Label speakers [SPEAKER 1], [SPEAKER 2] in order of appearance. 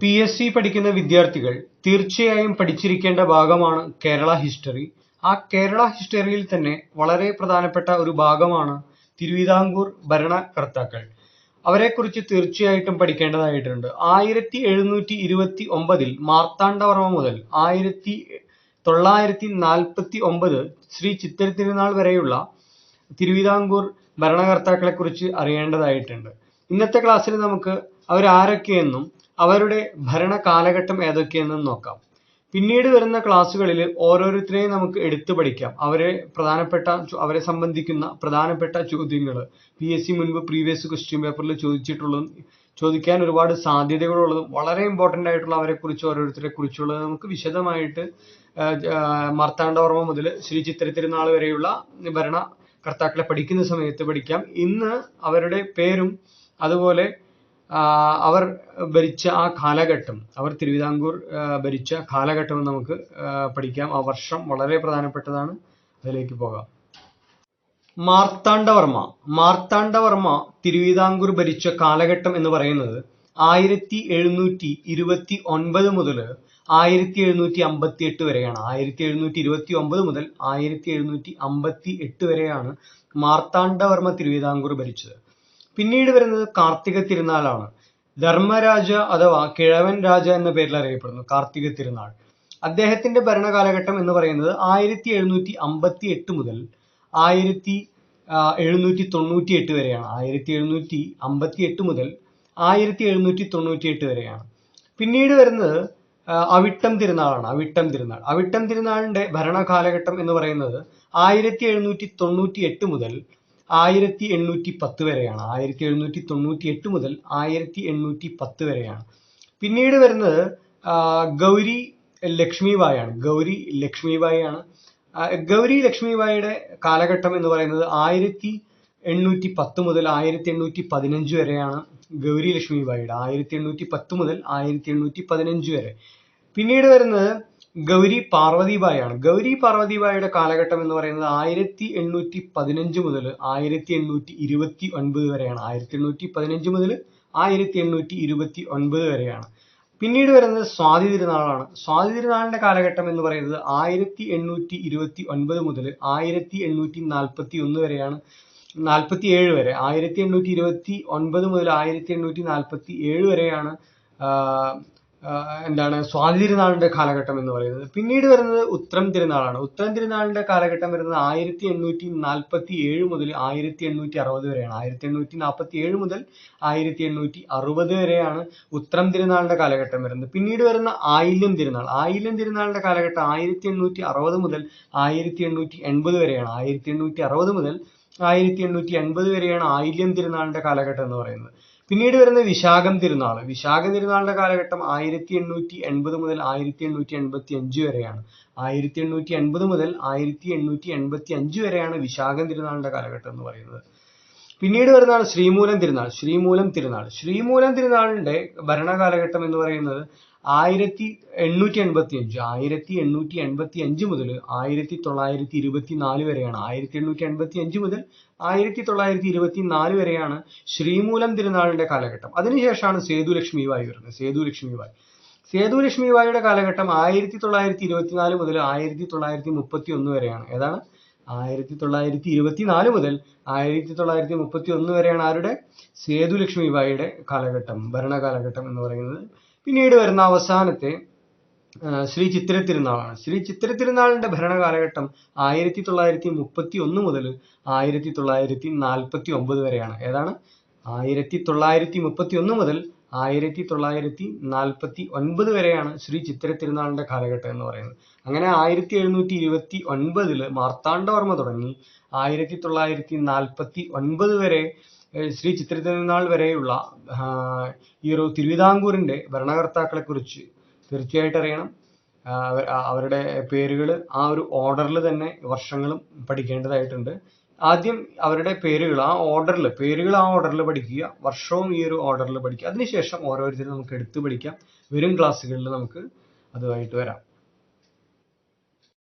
[SPEAKER 1] P S C പഠിക്കുന്ന വിദ്യാർത്ഥികൾ തീർച്ചയായും പഠിച്ചിരിക്കേണ്ട ഭാഗമാണ് കേരള ഹിസ്റ്ററി. ആ കേരള ഹിസ്റ്ററിയിൽ തന്നെ വളരെ പ്രധാനപ്പെട്ട ഒരു ഭാഗമാണ് തിരുവിതാംകൂർ ഭരണകർത്താക്കൾ. അവരെക്കുറിച്ച് തീർച്ചയായിട്ടും പഠിക്കേണ്ടതായിട്ടുണ്ട്. ആയിരത്തി എഴുന്നൂറ്റി ഇരുപത്തി ഒമ്പതിൽ മാർത്താണ്ഡവർമ്മ മുതൽ ആയിരത്തി തൊള്ളായിരത്തി നാൽപ്പത്തി ഒമ്പത് ശ്രീ ചിത്തിര തിരുനാൾ വരെയുള്ള തിരുവിതാംകൂർ ഭരണകർത്താക്കളെ കുറിച്ച് അറിയേണ്ടതായിട്ടുണ്ട്. ഇന്നത്തെ ക്ലാസ്സിൽ നമുക്ക് അവരാരൊക്കെയെന്നും അവരുടെ ഭരണ കാലഘട്ടം ഏതൊക്കെയെന്നും നോക്കാം. പിന്നീട് വരുന്ന ക്ലാസ്സുകളിൽ ഓരോരുത്തരെയും നമുക്ക് എടുത്തു പഠിക്കാം. അവരെ പ്രധാനപ്പെട്ട അവരെ സംബന്ധിക്കുന്ന പ്രധാനപ്പെട്ട ചോദ്യങ്ങൾ പി എസ് സി മുൻപ് പ്രീവിയസ് ക്വസ്റ്റ്യൻ പേപ്പറിൽ ചോദിച്ചിട്ടുള്ളതും ചോദിക്കാൻ ഒരുപാട് സാധ്യതകളുള്ളതും വളരെ ഇമ്പോർട്ടന്റ് ആയിട്ടുള്ള അവരെ കുറിച്ച് ഓരോരുത്തരെ കുറിച്ചുള്ളത് നമുക്ക് വിശദമായിട്ട് മാർത്താണ്ഡവർമ്മ മുതൽ ശ്രീ ചിത്ര തിരുനാൾ വരെയുള്ള ഭരണകർത്താക്കളെ പഠിക്കുന്ന സമയത്ത് പഠിക്കാം. ഇന്ന് അവരുടെ പേരും അതുപോലെ അവർ ഭരിച്ച ആ കാലഘട്ടം അവർ തിരുവിതാംകൂർ ഭരിച്ച കാലഘട്ടം നമുക്ക് പഠിക്കാം. ആ വർഷം വളരെ പ്രധാനപ്പെട്ടതാണ്. അതിലേക്ക് പോകാം. മാർത്താണ്ഡവർമ്മ. മാർത്താണ്ഡവർമ്മ തിരുവിതാംകൂർ ഭരിച്ച കാലഘട്ടം എന്ന് പറയുന്നത് ആയിരത്തി എഴുന്നൂറ്റി ഇരുപത്തി ഒൻപത് മുതൽ ആയിരത്തി എഴുന്നൂറ്റി അമ്പത്തി എട്ട് വരെയാണ്. ആയിരത്തി എഴുന്നൂറ്റി ഇരുപത്തി ഒമ്പത് മുതൽ ആയിരത്തി എഴുന്നൂറ്റി അമ്പത്തി എട്ട് വരെയാണ് മാർത്താണ്ഡവർമ്മ തിരുവിതാംകൂർ ഭരിച്ചത്. പിന്നീട് വരുന്നത് കാർത്തിക തിരുനാളാണ്. ധർമ്മരാജ അഥവാ കിഴവൻ രാജ എന്ന പേരിൽ അറിയപ്പെടുന്നു കാർത്തിക തിരുനാൾ. അദ്ദേഹത്തിന്റെ ഭരണകാലഘട്ടം എന്ന് പറയുന്നത് ആയിരത്തി എഴുന്നൂറ്റി അമ്പത്തി എട്ട് മുതൽ ആയിരത്തി എഴുന്നൂറ്റി തൊണ്ണൂറ്റി എട്ട് വരെയാണ്. ആയിരത്തി എഴുന്നൂറ്റി അമ്പത്തി എട്ട് മുതൽ ആയിരത്തി എഴുന്നൂറ്റി തൊണ്ണൂറ്റി എട്ട് വരെയാണ്. പിന്നീട് വരുന്നത് അവിട്ടം തിരുനാളാണ്. അവിട്ടം തിരുനാൾ. അവിട്ടം തിരുനാളിന്റെ ഭരണകാലഘട്ടം എന്ന് പറയുന്നത് ആയിരത്തി എഴുന്നൂറ്റി തൊണ്ണൂറ്റി എട്ട് മുതൽ ആയിരത്തി എണ്ണൂറ്റി പത്ത് വരെയാണ്. ആയിരത്തി എഴുന്നൂറ്റി തൊണ്ണൂറ്റി എട്ട് മുതൽ ആയിരത്തി എണ്ണൂറ്റി പത്ത് വരെയാണ്. പിന്നീട് വരുന്നത് ഗൗരി ലക്ഷ്മിബായാണ് ഗൗരി ലക്ഷ്മിബായിയാണ്. ഗൗരി ലക്ഷ്മിബായിയുടെ കാലഘട്ടം എന്ന് പറയുന്നത് ആയിരത്തി എണ്ണൂറ്റി പത്ത് മുതൽ ആയിരത്തി എണ്ണൂറ്റി പതിനഞ്ച് വരെയാണ് ഗൗരി ലക്ഷ്മിബായിയുടെ. ആയിരത്തി എണ്ണൂറ്റി പത്ത് മുതൽ ആയിരത്തി എണ്ണൂറ്റി പതിനഞ്ച് വരെ. പിന്നീട് വരുന്നത് ഗൗരി പാർവതിബായാണ് ഗൗരി പാർവതിബായുടെ കാലഘട്ടം എന്ന് പറയുന്നത് ആയിരത്തി എണ്ണൂറ്റി പതിനഞ്ച് മുതൽ ആയിരത്തി എണ്ണൂറ്റി ഇരുപത്തി ഒൻപത് വരെയാണ്. ആയിരത്തി എണ്ണൂറ്റി പതിനഞ്ച് മുതൽ ആയിരത്തി എണ്ണൂറ്റി ഇരുപത്തി ഒൻപത് വരെയാണ്. പിന്നീട് വരുന്നത് സ്വാതി തിരുനാളാണ്. സ്വാതി തിരുനാളിന്റെ കാലഘട്ടം എന്ന് പറയുന്നത് ആയിരത്തി എണ്ണൂറ്റി ഇരുപത്തി ഒൻപത് മുതൽ ആയിരത്തി എണ്ണൂറ്റി നാൽപ്പത്തി ഒന്ന് വരെയാണ്. നാൽപ്പത്തി ഏഴ് വരെ. ആയിരത്തി എണ്ണൂറ്റി ഇരുപത്തി ഒൻപത് മുതൽ ആയിരത്തി എണ്ണൂറ്റി നാൽപ്പത്തി ഏഴ് വരെയാണ് എന്താണ് സ്വാതി തിരുനാളിന്റെ കാലഘട്ടം എന്ന് പറയുന്നത്. പിന്നീട് വരുന്നത് ഉത്രം തിരുനാളാണ്. ഉത്രം തിരുനാളിന്റെ കാലഘട്ടം വരുന്നത് ആയിരത്തി എണ്ണൂറ്റി നാൽപ്പത്തി ഏഴ് മുതൽ ആയിരത്തി എണ്ണൂറ്റി അറുപത് വരെയാണ്. ആയിരത്തി എണ്ണൂറ്റി നാൽപ്പത്തി ഏഴ് മുതൽ ആയിരത്തി എണ്ണൂറ്റി അറുപത് വരെയാണ് ഉത്രം തിരുനാളിന്റെ കാലഘട്ടം വരുന്നത്. പിന്നീട് വരുന്ന ആയില്യം തിരുനാൾ. ആയില്യം തിരുനാളിന്റെ കാലഘട്ടം ആയിരത്തി എണ്ണൂറ്റി അറുപത് മുതൽ ആയിരത്തി എണ്ണൂറ്റി എൺപത് വരെയാണ്. ആയിരത്തി എണ്ണൂറ്റി അറുപത് മുതൽ ആയിരത്തി എണ്ണൂറ്റി എൺപത് വരെയാണ് ആയില്യം തിരുനാളിന്റെ കാലഘട്ടം എന്ന് പറയുന്നത്. പിന്നീട് വരുന്ന വിശാഖം തിരുനാൾ. വിശാഖ തിരുനാളിന്റെ കാലഘട്ടം ആയിരത്തി എണ്ണൂറ്റി എൺപത് മുതൽ ആയിരത്തി എണ്ണൂറ്റി എൺപത്തി അഞ്ച് വരെയാണ്. ആയിരത്തി എണ്ണൂറ്റി എൺപത് മുതൽ ആയിരത്തി എണ്ണൂറ്റി എൺപത്തി അഞ്ച് വരെയാണ് വിശാഖം തിരുനാളിന്റെ കാലഘട്ടം എന്ന് പറയുന്നത്. പിന്നീട് വരുന്നതാണ് ശ്രീമൂലം തിരുനാൾ ശ്രീമൂലം തിരുനാൾ. ശ്രീമൂലം തിരുനാളിന്റെ ഭരണകാലഘട്ടം എന്ന് പറയുന്നത് ആയിരത്തി എണ്ണൂറ്റി എൺപത്തി അഞ്ച് ആയിരത്തി എണ്ണൂറ്റി എൺപത്തി അഞ്ച് മുതൽ ആയിരത്തി തൊള്ളായിരത്തി ഇരുപത്തി നാല് വരെയാണ്. ആയിരത്തി എണ്ണൂറ്റി എൺപത്തി അഞ്ച് മുതൽ ആയിരത്തി തൊള്ളായിരത്തി ഇരുപത്തി നാല് വരെയാണ് ശ്രീമൂലം തിരുനാളിന്റെ കാലഘട്ടം. അതിനുശേഷമാണ് സേതു ലക്ഷ്മിബായി വരുന്നത് സേതു ലക്ഷ്മിബായി സേതു ലക്ഷ്മിബായിയുടെ കാലഘട്ടം ആയിരത്തി തൊള്ളായിരത്തി ഇരുപത്തിനാല് മുതൽ ആയിരത്തി തൊള്ളായിരത്തി മുപ്പത്തി ഒന്ന് വരെയാണ്. ഏതാണ്? ആയിരത്തി തൊള്ളായിരത്തി ഇരുപത്തിനാല് മുതൽ ആയിരത്തി തൊള്ളായിരത്തി മുപ്പത്തി ഒന്ന് വരെയാണ് ആരുടെ? സേതു ലക്ഷ്മിബായിയുടെ കാലഘട്ടം ഭരണകാലഘട്ടം എന്ന് പറയുന്നത്. പിന്നീട് വരുന്ന അവസാനത്തെ ശ്രീ ചിത്തിര തിരുനാളാണ് ശ്രീ ചിത്തിര തിരുനാളിന്റെ ഭരണകാലഘട്ടം ആയിരത്തി തൊള്ളായിരത്തി മുപ്പത്തി ഒന്ന് മുതൽ ആയിരത്തി തൊള്ളായിരത്തി നാൽപ്പത്തി ഒമ്പത് വരെയാണ്. ഏതാണ്? ആയിരത്തി തൊള്ളായിരത്തി മുപ്പത്തി ഒന്ന് മുതൽ ആയിരത്തി തൊള്ളായിരത്തി നാൽപ്പത്തി ഒൻപത് വരെയാണ് ശ്രീ ചിത്തിര തിരുനാളിന്റെ കാലഘട്ടം എന്ന് പറയുന്നത്. അങ്ങനെ ആയിരത്തി എഴുന്നൂറ്റി ഇരുപത്തി ഒൻപതിൽ മാർത്താണ്ഡവർമ്മ തുടങ്ങി. ആയിരത്തി തൊള്ളായിരത്തി നാൽപ്പത്തി ഒൻപത് വരെ ശ്രീ ചിത്തിര തിരുനാൾ വരെയുള്ള ഈ ഒരു തിരുവിതാംകൂറിന്റെ ഭരണകർത്താക്കളെ കുറിച്ച് തീർച്ചയായിട്ടും അറിയണം. അവരുടെ പേരുകൾ ആ ഒരു ഓർഡറിൽ തന്നെ വർഷങ്ങളും പഠിക്കേണ്ടതായിട്ടുണ്ട്. ആദ്യം അവരുടെ പേരുകൾ ആ ഓർഡറിൽ പേരുകൾ ആ ഓർഡറിൽ പഠിക്കുക. വർഷവും ഈ ഒരു ഓർഡറിൽ പഠിക്കുക. അതിനുശേഷം ഓരോരുത്തരും നമുക്ക് എടുത്തു പഠിക്കാം. വരും ക്ലാസ്സുകളിൽ നമുക്ക് അതുമായിട്ട് വരാം.